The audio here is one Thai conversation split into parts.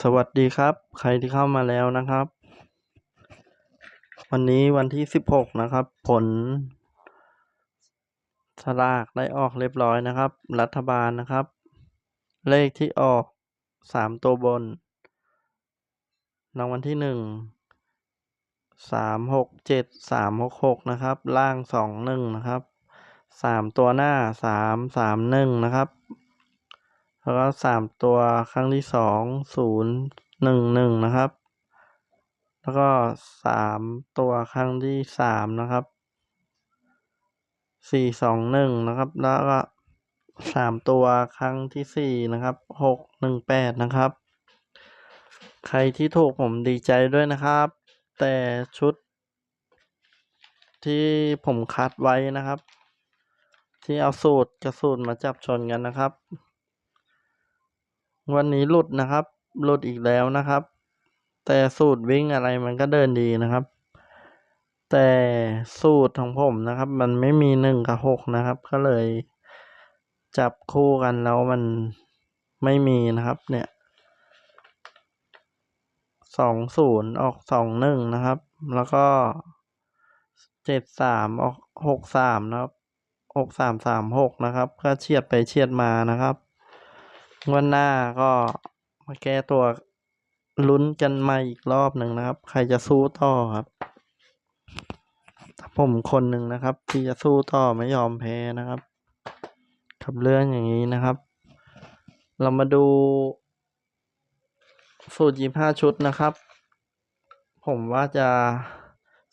สวัสดีครับ ใครที่เข้ามาแล้วนะครับ วันนี้วันที่สิบหกนะครับ ผลสลากได้ออกเรียบร้อยนะครับ รัฐบาลนะครับ เลขที่ออกสามตัวบนรางวัลที่หนึ่งสามหกเจ็ดสามหกหกนะครับ ล่างสองหนึ่งนะครับสามตัวหน้าสามสามหนึ่งนะครับ แล้วก็สามตัวครั้งที่สองศูนย์หนึ่งหนึ่งนะครับ แล้วก็สามตัวครั้งที่สามนะครับสี่สองหนึ่งนะครับ แล้วก็สามตัวครั้งที่สี่นะครับหกหนึ่งแปดนะครับ ใครที่ถูกผมดีใจด้วยนะครับ แต่ชุด ที่ผมคัดไว้นะครับ ที่เอาสูตรกับสูตรมาจับชนกันนะครับ วันนี้หลุดนะครับหลุดอีกแล้วนะครับ แต่สูตรวิ่งอะไรมันก็เดินดีนะครับ แต่สูตรของผมนะครับ มันไม่มีหนึ่งกับหกนะครับ ก็เลย จับคู่กันแล้วมันไม่มีนะครับ เนี่ยสองศูนย์ออกสองหนึ่งนะครับ แล้วก็เจ็ดสามออกหกสามนะครับหกสามสามหกนะครับ ก็เฉียดไปเฉียดมานะครับ วันหน้าก็มาแก้ตัวลุ้นกันม่อีกรอบหนึ่งนะครับ ใครจะสู้ต่อครับผมคนหนึ่งนะครับ ที่จะสู้ต่อไม่ยอมแพ้นะครับกับเรื่องอย่างนี้นะครับ เรามาดู สูตรยี่ห้าชุดนะครับ ผมว่าจะ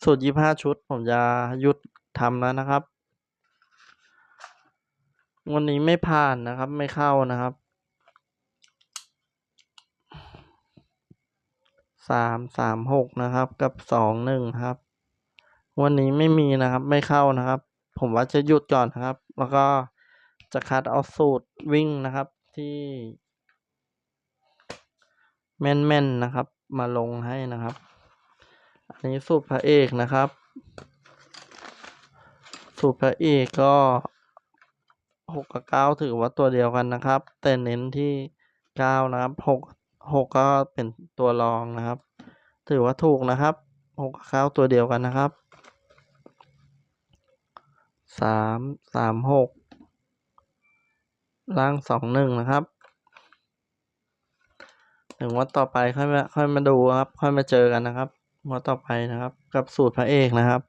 สูตรยี่ห้าชุด ผมจะหยุดทำแล้วนะครับ วันนี้ไม่ผ่านนะครับ ไม่เข้านะครับ สามสามหกนะครับ กับสองหนึ่งครับ วันนี้ไม่มีนะครับไม่เข้านะครับ ผมว่าจะหยุดก่อนนะครับ แล้วก็จะคัดเอาสูตรวิ่งนะครับที่แม่นๆนะครับ มาลงให้นะครับ อันนี้สูตรพระเอกนะครับ สูตรพระเอกก็หกกับเก้าถือว่าตัวเดียวกันนะครับ แต่เน้นที่เก้านะครับหก หกก็เป็นตัวรองนะครับ ถือว่าถูกนะครับหกกับเก้าตัวเดียวกันนะครับสามสามหกล่างสองหนึ่งนะครับถึงวัดต่อไปค่อยมาค่อยมาดูครับ ค่อยมาเจอกันนะครับวัดต่อไปนะครับ กับสูตรพระเอกนะครับ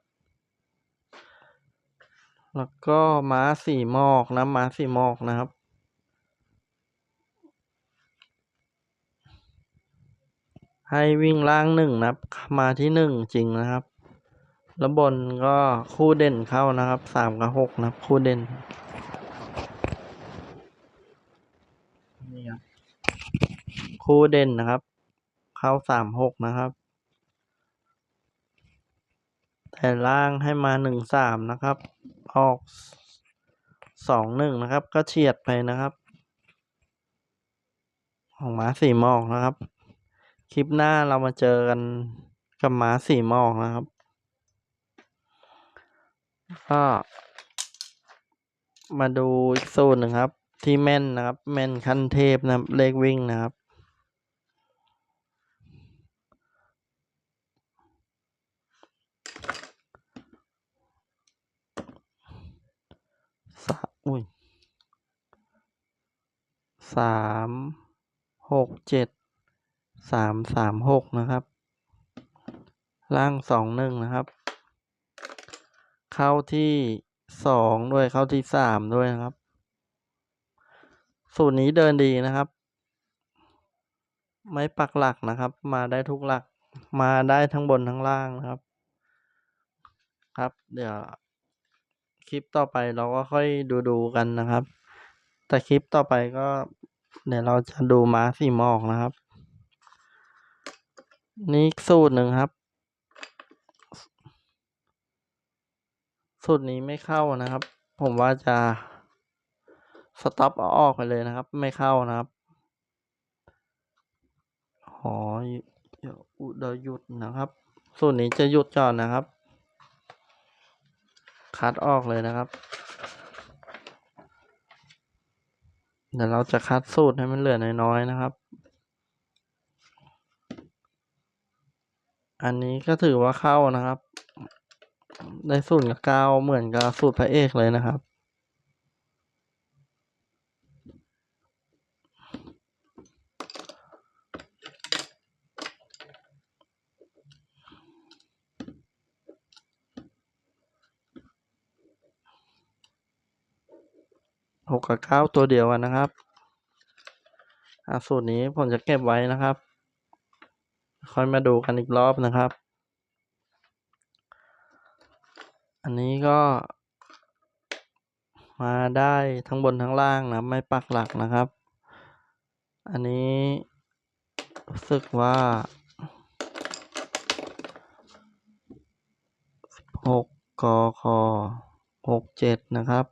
แล้วก็ม้าสีหมอกนะม้าสีหมอกนะครับ ให้วิ่งล่างหนึ่งนะครับ มาที่หนึ่งจริงนะครับ แล้วบนก็คู่เด่นเข้านะครับสามกับหกนะครับ คู่เด่นนี่ครับคู่เด่นนะครับ เข้าสามหกนะครับ แต่ล่างให้มาหนึ่งสามนะครับ ออกสองหนึ่งนะครับ ก็เฉียดไปนะครับ ของม้าสีหมอกนะครับ คลิปหน้าเรามาเจอกันกับหมาสีหมอกนะครับ ก็มาดูอีกสูตรหนึ่งครับ ที่แม่นนะครับ แม่นขั้นเทพนะครับเลขวิ่งนะครับ สามอุ้ยสามหกเจ็ด สามสามหกนะครับ ล่างสองหนึ่งนะครับ เข้าที่สองด้วยเข้าที่สามด้วยนะครับ สูตรนี้เดินดีนะครับ ไม่ปักหลักนะครับ มาได้ทุกหลักมาได้ทั้งบนทั้งล่างนะครับ ครับ เดี๋ยวคลิปต่อไปเราก็ค่อยดูดูกันนะครับ แต่คลิปต่อไปก็ เดี๋ยวเราจะดูม้าสี่หมอกนะครับ นี่อีกสูตรหนึ่งครับ สูตรนี้ไม่เข้านะครับ ผมว่าจะสต็อปเอาออกไปเลยนะครับ ไม่เข้านะครับขอเดี๋ยวอุเดยวหยุดนะครับ สูตรนี้จะหยุดก่อนนะครับ คัดออกเลยนะครับ เดี๋ยวเราจะคัดสูตรให้มันเหลือน้อยๆนะครับ อันนี้ก็ถือว่าเข้านะครับ ได้สูตรกับเก้าเหมือนกับสูตรพระเอกเลยนะครับ หกกับเก้าตัวเดียวกันนะครับอสูตรนี้ผมจะเก็บไว้นะครับ ค่อยมาดูกันอีกรอบนะครับ อันนี้ก็ มาได้ทั้งบนทั้งล่างนะ ไม่ปักหลักนะครับ อันนี้รู้สึกว่าหกกคหกเจ็ดนะครับ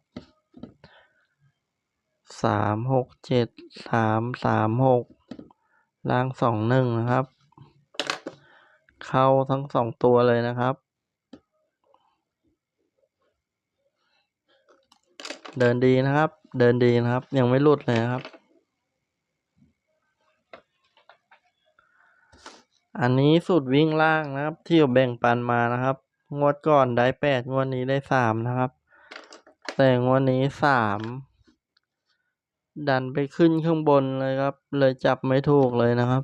สามหกเจ็ดสามสามหกล่างสองหนึ่งนะครับ เข้าทั้งสองตัวเลยนะครับ เดินดีนะครับ เดินดีนะครับ ยังไม่หลุดเลยครับ อันนี้สูตรวิ่งล่างนะครับ ที่แบ่งปันมานะครับ งวดก่อนได้แปดงวดนี้ได้สามนะครับ แต่งวดนี้สามดันไปขึ้นข้างบนเลยครับ เลยจับไม่ถูกเลยนะครับ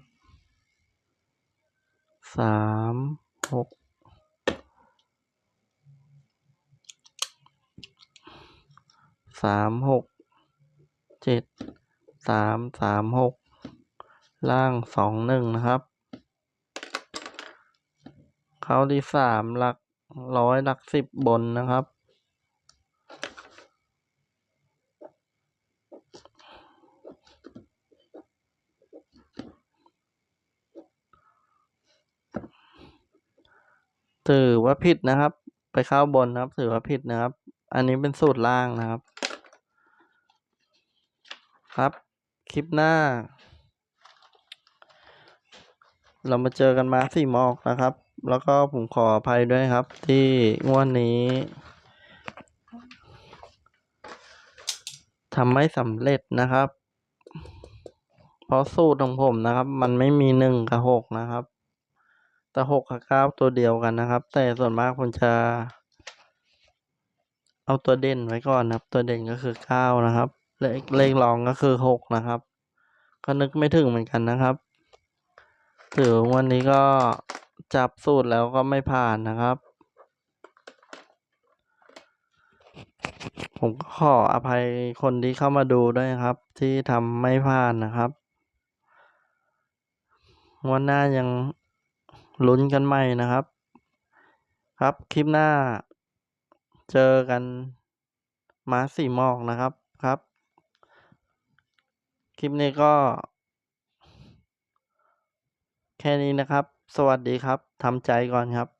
สามหกสามหกเจ็ดสามสามหกล่างสองหนึ่งนะครับ เขาที่สามหลักร้อยหลักสิบบนนะครับ ถือว่าผิดนะครับ ไปเข้าบนนะครับ ถือว่าผิดนะครับ อันนี้เป็นสูตรล่างนะครับ ครับ คลิปหน้า เรามาเจอกันมาสี่หมอกนะครับ แล้วก็ผมขออภัยด้วยครับ ที่งวดนี้ทำไม่สำเร็จนะครับ เพราะสูตรของผมนะครับ มันไม่มีหนึ่งกับหกนะครับ แต่หกกับเก้าตัวเดียวกันนะครับ แต่ส่วนมากผมจะเอาตัวเด่นไว้ก่อนนะครับ ตัวเด่นก็คือเก้านะครับ เลขเลขรองก็คือหกนะครับ ก็นึกไม่ถึงเหมือนกันนะครับถือวันนี้ก็จับสูตรแล้วก็ไม่ผ่านนะครับ ผมก็ขออภัยคนที่เข้ามาดูด้วยครับ ที่ทำไม่ผ่านนะครับ วันหน้ายัง ลุ้นกันใหม่นะครับ ครับคลิปหน้า เจอกันมาสี่หมอกนะครับครับ คลิปนี้ก็ แค่นี้นะครับ สวัสดีครับทำใจก่อนครับ